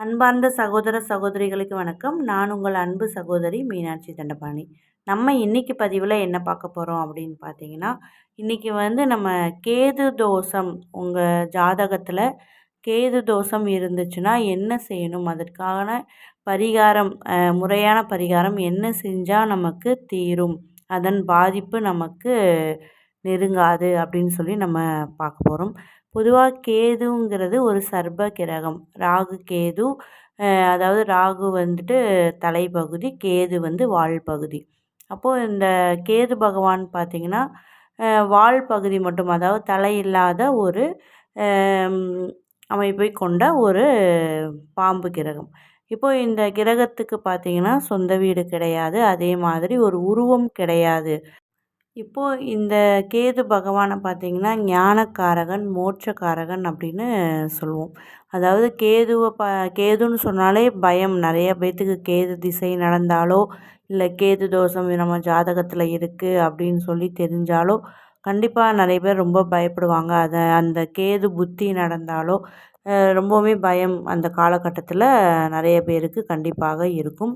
அன்பார்ந்த சகோதர சகோதரிகளுக்கு வணக்கம். நான் உங்கள் அன்பு சகோதரி மீனாட்சி தண்டபாணி. நம்ம இன்றைக்கி பதிவில் என்ன பார்க்க போகிறோம் அப்படின்னு பார்த்தீங்கன்னா இன்றைக்கி வந்து நம்ம கேது தோஷம் உங்கள் ஜாதகத்தில் கேது தோஷம் இருந்துச்சுன்னா என்ன செய்யணும்? அதற்கான பரிகாரம் முறையான பரிகாரம் என்ன செஞ்சால் நமக்கு தீரும்? அதன் பாதிப்பு நமக்கு நெருங்காது அப்படின்னு சொல்லி நம்ம பார்க்க போகிறோம் பொதுவாக கேதுங்கிறது ஒரு சர்ப கிரகம். ராகு கேது அதாவது ராகு வந்துட்டு தலைப்பகுதி கேது வந்து வால் பகுதி அப்போது இந்த கேது பகவான் பார்த்திங்கன்னா வால் பகுதி மட்டும் அதாவது தலை இல்லாத ஒரு அமைப்பை கொண்ட ஒரு பாம்பு கிரகம். இப்போது இந்த கிரகத்துக்கு பார்த்திங்கன்னா சொந்த வீடு கிடையாது. அதே மாதிரி ஒரு உருவம் கிடையாது. இப்போது இந்த கேது பகவானை பார்த்திங்கன்னா ஞானக்காரகன் மோட்சக்காரகன் அப்படின்னு சொல்லுவோம். அதாவது கேதுவை ப கேதுன்னு சொன்னாலே பயம். நிறைய பேர்த்துக்கு கேது திசை நடந்தாலோ இல்லை கேது தோஷம் நம்ம ஜாதகத்தில் இருக்குது அப்படின்னு சொல்லி தெரிஞ்சாலோ கண்டிப்பாக நிறைய பேர் ரொம்ப பயப்படுவாங்க. அதை அந்த கேது புத்தி நடந்தாலோ ரொம்பவுமே பயம் அந்த காலகட்டத்தில் நிறைய பேருக்கு கண்டிப்பாக இருக்கும்.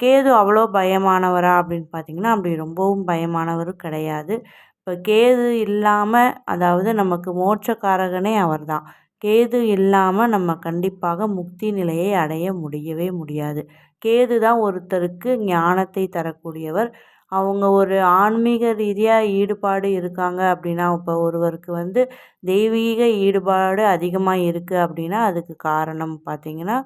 கேது அவ்வளோ பயமானவரா? அப்படின்னு பார்த்தீங்கன்னா அப்படி ரொம்பவும் பயமானவர் கிடையாது. இப்போ கேது இல்லாமல் அதாவது நமக்கு மோட்சக்காரகனே அவர் தான் கேது இல்லாமல் நம்ம கண்டிப்பாக முக்தி நிலையை அடைய முடியவே முடியாது. கேது தான் ஒருத்தருக்கு ஞானத்தை தரக்கூடியவர். அவங்க ஒரு ஆன்மீக ரீதியாக ஈடுபாடு இருக்காங்க அப்படின்னா இப்போ ஒருவருக்கு வந்து தெய்வீக ஈடுபாடு அதிகமாக இருக்குது அப்படின்னா அதுக்கு காரணம் பார்த்திங்கன்னா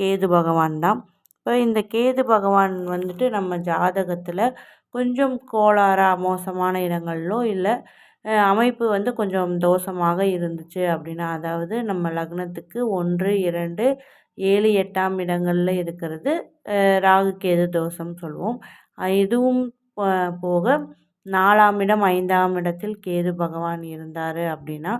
கேது பகவான் தான். இப்போ இந்த கேது பகவான் வந்துட்டு நம்ம ஜாதகத்தில் கொஞ்சம் கோளாறாக மோசமான இடங்களிலோ இல்லை அமைப்பு வந்து கொஞ்சம் தோஷமாக இருந்துச்சு அப்படின்னா அதாவது நம்ம லக்னத்துக்கு ஒன்று இரண்டு ஏழு எட்டாம் இடங்களில் இருக்கிறது ராகு கேது தோஷம் சொல்லுவோம் இதுவும் போக நாலாம் இடம் ஐந்தாம் இடத்தில் கேது பகவான் இருந்தார் அப்படின்னா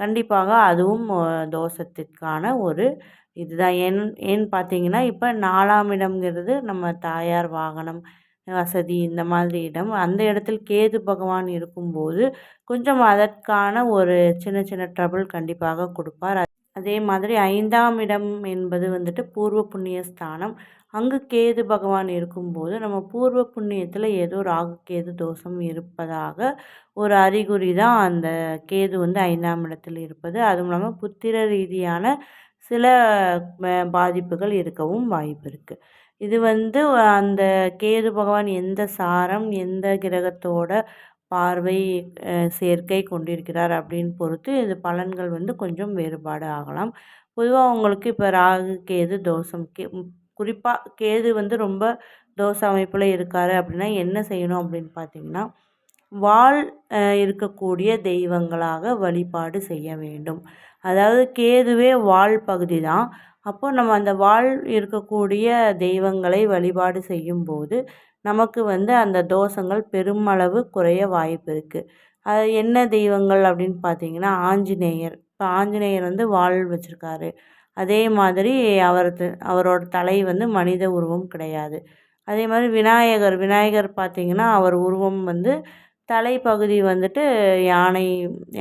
கண்டிப்பாக அதுவும் தோஷத்திற்கான ஒரு இதுதான். ஏன் ஏன்னு பார்த்தீங்கன்னா இப்போ நாலாம் இடம்ங்கிறது நம்ம தாயார் வாகனம் வசதி இந்த மாதிரி இடம். அந்த இடத்தில் கேது பகவான் இருக்கும்போது கொஞ்சம் அதற்கான ஒரு சின்ன சின்ன ட்ரபிள் கண்டிப்பாக கொடுப்பார். அதே மாதிரி ஐந்தாம் இடம் என்பது வந்துட்டு பூர்வ புண்ணிய ஸ்தானம். அங்கு கேது பகவான் இருக்கும்போது நம்ம பூர்வ புண்ணியத்தில் ஏதோ ராகு கேது தோஷம் இருப்பதாக ஒரு அறிகுறி தான் அந்த கேது வந்து ஐந்தாம் இடத்தில் இருப்பது. அதுவும் இல்லாமல் புத்திர ரீதியான சில பாதிப்புகள் இருக்கவும் வாய்ப்பு இருக்குது இது வந்து அந்த கேது பகவான் எந்த சாரம் எந்த கிரகத்தோட பார்வை சேர்க்கை கொண்டிருக்கிறார் அப்படின்னு பொறுத்து இது பலன்கள் வந்து கொஞ்சம் வேறுபாடு ஆகலாம். பொதுவாக உங்களுக்கு இப்போ ராகு கேது தோஷம் கே குறிப்பாக கேது வந்து ரொம்ப தோசை அமைப்பில் இருக்கார் அப்படின்னா என்ன செய்யணும் அப்படின்னு பார்த்தீங்கன்னா வால் இருக்கக்கூடிய தெய்வங்களாக வழிபாடு செய்ய வேண்டும். அதாவது கேதுவே வால் பகுதி தான். அப்போ நம்ம அந்த வால் இருக்கக்கூடிய தெய்வங்களை வழிபாடு செய்யும்போது நமக்கு வந்து அந்த தோஷங்கள் பெருமளவு குறைய வாய்ப்பு இருக்குது அது என்ன தெய்வங்கள் அப்படின்னு பார்த்தீங்கன்னா ஆஞ்சநேயர். இப்போ ஆஞ்சநேயர் வந்து வால் வச்சுருக்காரு. அதே மாதிரி அவரது அவரோட தலை வந்து மனித உருவம் கிடையாது. அதே மாதிரி விநாயகர் விநாயகர் பார்த்திங்கன்னா அவர் உருவம் வந்து தலைப்பகுதி வந்துட்டு யானை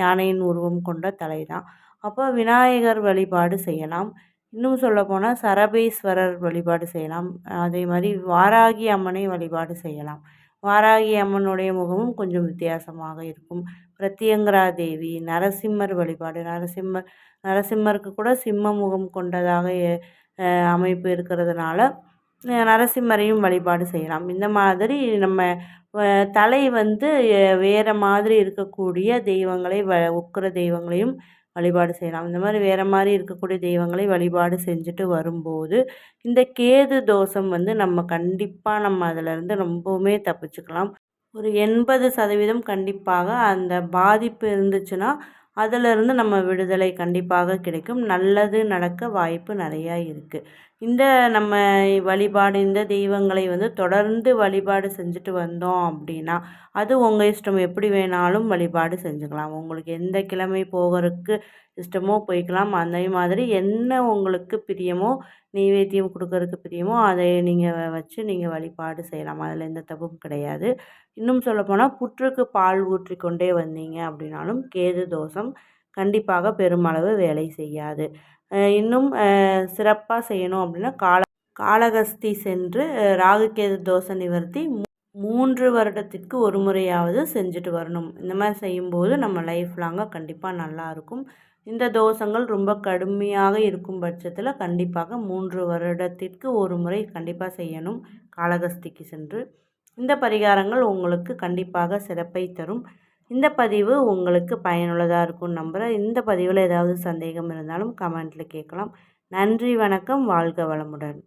யானையின் உருவம் கொண்ட தலை தான் அப்போ விநாயகர் வழிபாடு செய்யலாம். இன்னும் சொல்லப்போனால் சரபேஸ்வரர் வழிபாடு செய்யலாம். அதே மாதிரி வாராகி அம்மனை வழிபாடு செய்யலாம். வாராகி அம்மனுடைய முகமும் கொஞ்சம் வித்தியாசமாக இருக்கும். பிரத்யங்கரா தேவி நரசிம்மர் வழிபாடு நரசிம்மர் நரசிம்மருக்கு கூட சிம்ம முகம் கொண்டதாக அமைப்பு இருக்கிறதுனால நரசிம்மரையும் வழிபாடு செய்யலாம். இந்த மாதிரி நம்ம தலை வந்து வேறு மாதிரி இருக்கக்கூடிய தெய்வங்களை வ உக்கிர தெய்வங்களையும் வழிபாடு செய்யலாம். இந்த மாதிரி வேறு மாதிரி இருக்கக்கூடிய தெய்வங்களை வழிபாடு செஞ்சுட்டு வரும்போது இந்த கேது தோஷம் வந்து நம்ம கண்டிப்பாக நம்ம அதிலிருந்து ரொம்பவுமே தப்பிச்சுக்கலாம். ஒரு எண்பது சதவீதம் கண்டிப்பாக அந்த பாதிப்பு இருந்துச்சுன்னா அதிலிருந்து நம்ம விடுதலை கண்டிப்பாக கிடைக்கும். நல்லது நடக்க வாய்ப்பு நிறையா இருக்குது இந்த நம்ம வழிபாடு இந்த தெய்வங்களை வந்து தொடர்ந்து வழிபாடு செஞ்சுட்டு வந்தோம் அப்படின்னா அது உங்கள் இஷ்டம். எப்படி வேணாலும் வழிபாடு செஞ்சுக்கலாம். உங்களுக்கு எந்த கிழமை போகிறதுக்கு இஷ்டமோ போய்க்கலாம். அதே மாதிரி என்ன உங்களுக்கு பிரியமோ நெய்வேத்தியம் கொடுக்கறதுக்கு பிரியமோ அதை நீங்கள் வச்சு நீங்கள் வழிபாடு செய்யலாம். அதில் எந்த தப்பும் கிடையாது. இன்னும் சொல்லப்போனால் புற்றுக்கு பால் ஊற்றி கொண்டே வந்தீங்க அப்படின்னாலும் கேது தோஷம் கண்டிப்பாக பெருமளவு வேலை செய்யாது. இன்னும் சிறப்பாக செய்யணும் அப்படின்னா கால காளகஸ்தி சென்று ராகுகேது தோஷ நிவர்த்தி மூன்று வருடத்திற்கு ஒரு முறையாவது செஞ்சுட்டு வரணும். இந்த மாதிரி செய்யும்போது நம்ம லைஃப் லாங்காக கண்டிப்பாக நல்லா இருக்கும். இந்த தோஷங்கள் ரொம்ப கடுமையாக இருக்கும் பட்சத்தில் கண்டிப்பாக மூன்று வருடத்திற்கு ஒரு முறை கண்டிப்பாக செய்யணும். காளகஸ்திக்கு சென்று. இந்த பரிகாரங்கள் உங்களுக்கு கண்டிப்பாக சிறப்பை தரும். இந்த பதிவு உங்களுக்கு பயனுள்ளதாக இருக்கும் நம்புகிறேன் இந்த பதிவில் ஏதாவது சந்தேகம் இருந்தாலும் கமெண்ட்டில் கேட்கலாம். நன்றி வணக்கம். வாழ்க வளமுடன்.